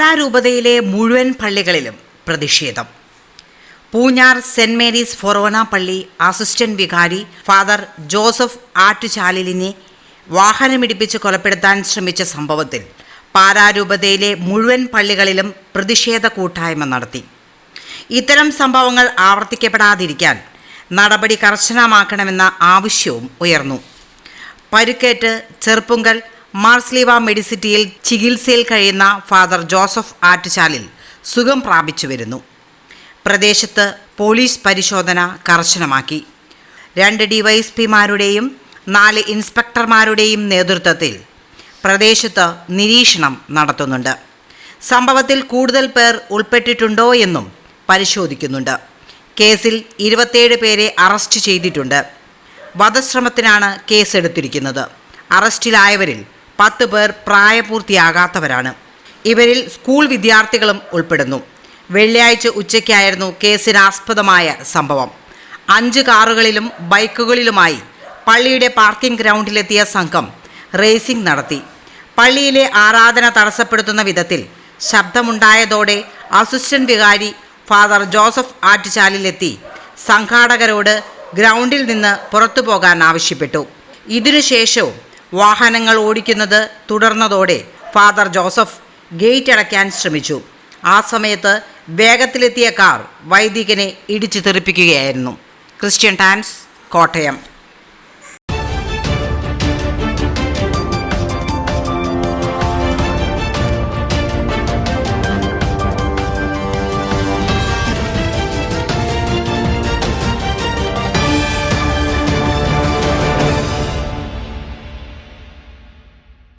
പാലാരൂപതയിലെ മുഴുവൻ പള്ളികളിലും പ്രതിഷേധം. പൂഞ്ഞാർ സെന്റ് മേരീസ് ഫൊറോന പള്ളി അസിസ്റ്റന്റ് വികാരി ഫാദർ ജോസഫ് ആറ്റുചാലിലിനെ വാഹനമിടിപ്പിച്ച് കൊലപ്പെടുത്താൻ ശ്രമിച്ച സംഭവത്തിൽ പാലാരൂപതയിലെ മുഴുവൻ പള്ളികളിലും പ്രതിഷേധ കൂട്ടായ്മ നടത്തി. ഇത്തരം സംഭവങ്ങൾ ആവർത്തിക്കപ്പെടാതിരിക്കാൻ നടപടി കർശനമാക്കണമെന്ന ആവശ്യവും ഉയർന്നു. പരുക്കേറ്റ് ചെറുപ്പുങ്കൽ മാർസ്ലീവ മെഡിസിറ്റിയിൽ ചികിത്സയിൽ കഴിയുന്ന ഫാദർ ജോസഫ് ആറ്റുചാലിൽ സുഖം പ്രാപിച്ചു വരുന്നു. പ്രദേശത്ത് പോലീസ് പരിശോധന കർശനമാക്കി. രണ്ട് ഡിവൈഎസ്പിമാരുടെയും നാല് ഇൻസ്പെക്ടർമാരുടെയും നേതൃത്വത്തിൽ പ്രദേശത്ത് നിരീക്ഷണം നടത്തുന്നുണ്ട്. സംഭവത്തിൽ കൂടുതൽ പേർ ഉൾപ്പെട്ടിട്ടുണ്ടോ എന്നും പരിശോധിക്കുന്നുണ്ട്. കേസിൽ ഇരുപത്തേഴ് പേരെ അറസ്റ്റ് ചെയ്തിട്ടുണ്ട്. വധശ്രമത്തിനാണ് കേസെടുത്തിരിക്കുന്നത്. അറസ്റ്റിലായവരിൽ പത്ത് പേർ പ്രായപൂർത്തിയാകാത്തവരാണ്. ഇവരിൽ സ്കൂൾ വിദ്യാർത്ഥികളും ഉൾപ്പെടുന്നു. വെള്ളിയാഴ്ച ഉച്ചയ്ക്കായിരുന്നു കേസിനാസ്പദമായ സംഭവം. അഞ്ച് കാറുകളിലും ബൈക്കുകളിലുമായി പള്ളിയുടെ പാർക്കിംഗ് ഗ്രൗണ്ടിലെത്തിയ സംഘം റേസിംഗ് നടത്തി. പള്ളിയിലെ ആരാധന തടസ്സപ്പെടുത്തുന്ന വിധത്തിൽ ശബ്ദമുണ്ടായതോടെ അസിസ്റ്റന്റ് വികാരി ഫാദർ ജോസഫ് ആറ്റുചാലിലെത്തി. സംഘാടകരോട് ഗ്രൗണ്ടിൽ നിന്ന് പുറത്തു പോകാൻ ആവശ്യപ്പെട്ടു ഇതിനുശേഷവും വാഹനങ്ങൾ ഓടിക്കുന്നത് തുടർന്നതോടെ ഫാദർ ജോസഫ് ഗേറ്റ് അടയ്ക്കാൻ ശ്രമിച്ചു. ആ സമയത്ത് വേഗത്തിലെത്തിയ കാർ വൈദികനെ ഇടിച്ചു തെറിപ്പിക്കുകയായിരുന്നു. Christian dance Kottayam.